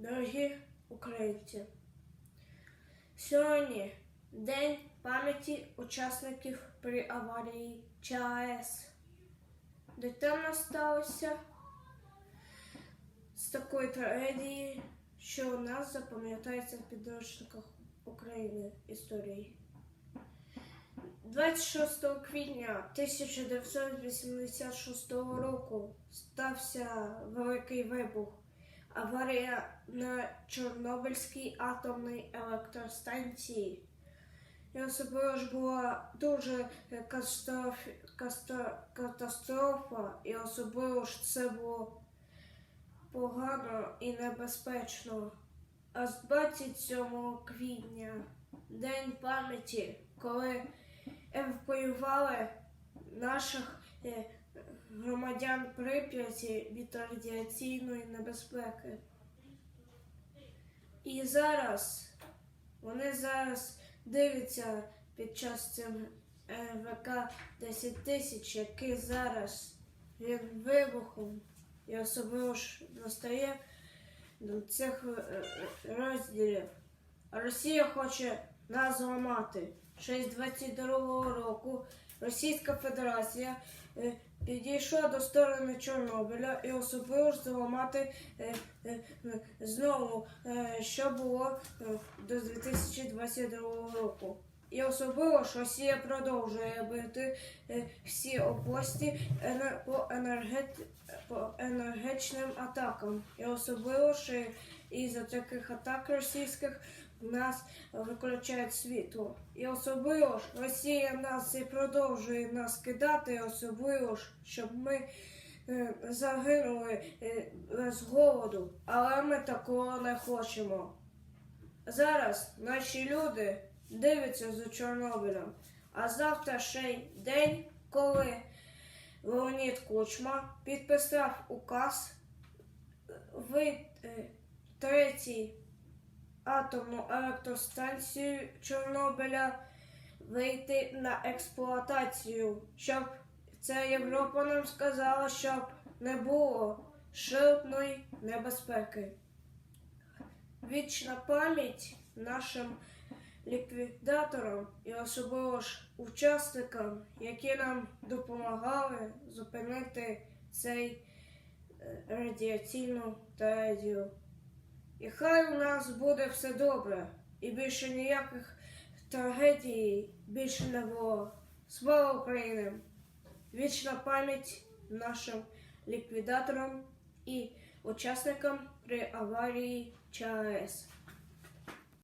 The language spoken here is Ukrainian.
Дорогі українці, сьогодні День пам'яті учасників при аварії ЧАЕС. Дитина сталося з такої трагедії, що у нас запам'ятається в підручниках України історії. 26 квітня 1986 року стався великий вибух. Аварія на Чорнобильській атомній електростанції. І особливо ж була дуже катастроф... катастрофа, і особливо ж це було погано і небезпечно. А з 27 квітня, День пам'яті, коли евакуювали наших е, громадян Прип'яті від радіаційної небезпеки. І зараз вони зараз дивляться під час цим ВК 10 тисяч, який зараз він вибухом і особливо ж настає до цих е, е, розділів. Росія хоче нас зламати. Ще з 22-го року Російська Федерація е, підійшла до сторони Чорнобиля і особливо зламати е, е, знову, е, що було до 2022 року. І особливо ж Росія продовжує бити всі області по, енергет... по енергетичним атакам. І особливо ж із-за таких атак російських нас виключають світло. І особливо ж Росія нас і продовжує нас кидати, особливо ж, щоб ми е, загинули е, з голоду. Але ми такого не хочемо. Зараз наші люди дивляться за Чорнобилем, а завтра ще й день, коли Леонід Кучма підписав указ в е, третій атомну електростанцію Чорнобиля вийти на експлуатацію, щоб це Європа нам сказала, щоб не було жодної небезпеки. Вічна пам'ять нашим ліквідаторам і особливо ж учасникам, які нам допомагали зупинити цей е, радіаційну трагедію. І хай у нас буде все добре, і більше ніяких трагедій більше не було. Слава Україні! Вічна пам'ять нашим ліквідаторам і учасникам при аварії ЧАЕС.